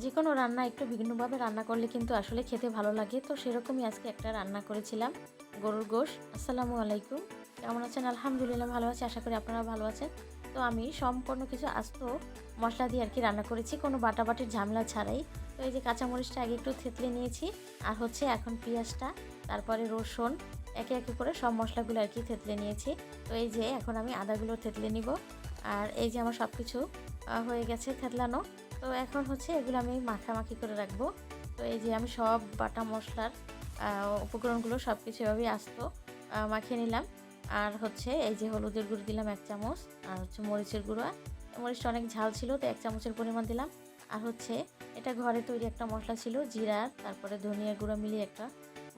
যে কোনো রান্না একটু ভিন্নভাবে রান্না করলে কিন্তু আসলে খেতে ভালো লাগে। তো সেরকমই আজকে একটা রান্না করেছিলাম, গরুর গোশ। আসসালামু আলাইকুম। কেমন আছেন? আলহামদুলিল্লাহ ভালো আছি, আশা করি আপনারা ভালো আছেন। তো আমি সম্পূর্ণ কিছু আস্ত মশলা দিয়ে আর কি রান্না করেছি, কোনো বাটাবাটির ঝামেলা ছাড়াই। তো এই যে কাঁচামরিচটা আগে একটু থেতলে নিয়েছি, আর হচ্ছে এখন পেঁয়াজটা, তারপরে রসুন, একে একে করে সব মশলাগুলো আর কি থেতলে নিয়েছি। তো এই যে এখন আমি আদাগুলো থেতলে নিব, আর এই যে আমার সব কিছু হয়ে গেছে থেতলানো। তো এখন হচ্ছে এগুলো আমি মাখামাখি করে রাখব। তো এই যে আমি সব বাটা মশলার উপকরণগুলো সব কিছু এভাবেই আসতো মাখিয়ে নিলাম। আর হচ্ছে এই যে হলুদের গুঁড়ো দিলাম এক চামচ, আর হচ্ছে মরিচের গুঁড়ো। মরিচটা অনেক ঝাল ছিল, তো এক চামচের পরিমাণ দিলাম। আর হচ্ছে এটা ঘরে তৈরি একটা মশলা ছিল, জিরা, তারপরে ধনিয়া গুঁড়ো মিলিয়ে একটা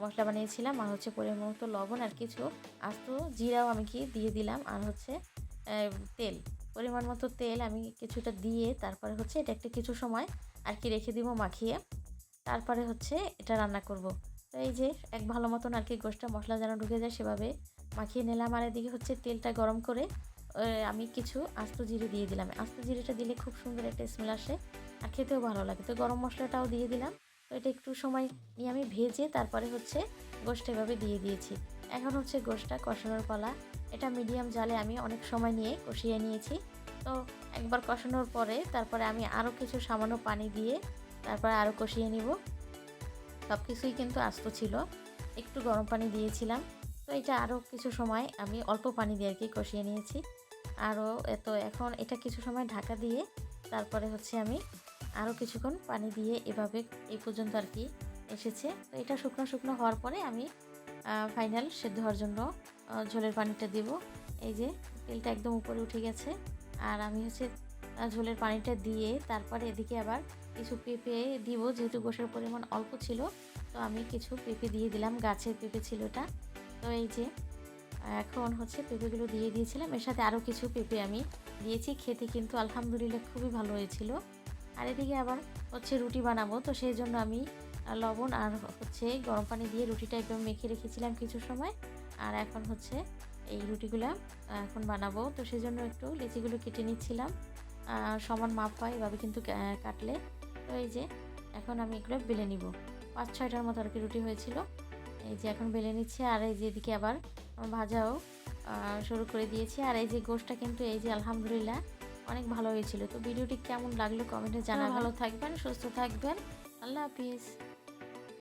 মশলা বানিয়েছিলাম। আর হচ্ছে পরিমাণ মতো লবণ আর কিছু। আস্ত জিরাও আমি কি দিয়ে দিলাম, আর হচ্ছে তেল। পরিমাণ মতো তেল আমি কিছুটা দিয়ে তারপরে হচ্ছে এটা একটা কিছু সময় আর কি রেখে দিব মাখিয়ে। তারপরে হচ্ছে এটা রান্না করব। তো এই যে এক ভালো মতন আর কি গোষ্ঠটা মশলা যেন ঢুকে যায় সেভাবে মাখিয়ে নিলাম আর এদিকে হচ্ছে তেলটা গরম করে আমি কিছু আস্ত জিরে দিয়ে দিলাম। আস্ত জিরেটা দিলে খুব সুন্দর একটা স্মেল আসে আর খেতেও ভালো লাগে। তো গরম মশলাটাও দিয়ে দিলাম। তো এটা একটু সময় নিয়ে আমি ভেজে তারপরে হচ্ছে গোষ্ঠ এভাবে দিয়ে দিয়েছি। এখন হচ্ছে গোষ্ঠটা কষানোর পালা। এটা মিডিয়াম জালে আমি অনেক সময় নিয়ে কষিয়ে নিয়েছি। তো একবার কষানোর পরে তারপরে আমি আরও কিছু সামান্য পানি দিয়ে তারপরে আরও কষিয়ে নিব। সব কিছুই কিন্তু আস্ত ছিল। একটু গরম পানি দিয়েছিলাম। তো এটা আরও কিছু সময় আমি অল্প পানি দিয়ে আর কি কষিয়ে নিয়েছি। আরও এত এখন এটা কিছু সময় ঢাকা দিয়ে তারপরে হচ্ছে আমি আরও কিছুক্ষণ পানি দিয়ে এভাবে এই পর্যন্ত আর কি এসেছে তো এটা শুকনো শুকনো হওয়ার পরে আমি ফাইনাল সেদ্ধ হওয়ার জন্য ঝোলের পানিটা দিব। এই যে, তেলটা একদম উপরে উঠে গেছে। আর আমি হচ্ছে ঝোলের পানিটা দিয়ে তারপরে এদিকে আবার কিছু পেঁপে দিব, যেহেতু গোশের পরিমাণ অল্প ছিল, তো আমি কিছু পেঁপে দিয়ে দিলাম গাছের পেঁপে ছিল ওটা। তো এই যে, এখন হচ্ছে পেঁপেগুলো দিয়ে দিয়েছিলাম। এর সাথে আরও কিছু পেঁপে আমি দিয়েছি, খেতে কিন্তু আলহামদুলিল্লাহ খুবই ভালো হয়েছিল। আর এদিকে আবার হচ্ছে রুটি বানাবো, তো সেই জন্য আমি লবণ আর হচ্ছে গরম পানি দিয়ে রুটিটা একদম মেখে রেখেছিলাম কিছু সময়। আর এখন হচ্ছে এই রুটিগুলো এখন বানাবো। তো সেই জন্য একটু লিচিগুলো কেটে নিচ্ছিলাম। সমান মাপ হয় এভাবে কিন্তু কাটলে। তো এই যে এখন আমি এগুলো বেলে নিব। পাঁচ ছয়টার মতো আর কি রুটি হয়েছিল। এই যে এখন বেলে নিচ্ছে। আর এই যে এদিকে আবার ভাজাও শুরু করে দিয়েছি। আর এই যে গোশটা কিন্তু এই যে আলহামদুলিল্লাহ অনেক ভালো হয়েছিল। তো ভিডিওটি কেমন লাগল কমেন্টে জানা ভালো থাকবেন সুস্থ থাকবেন। আল্লাহ হাফিজ।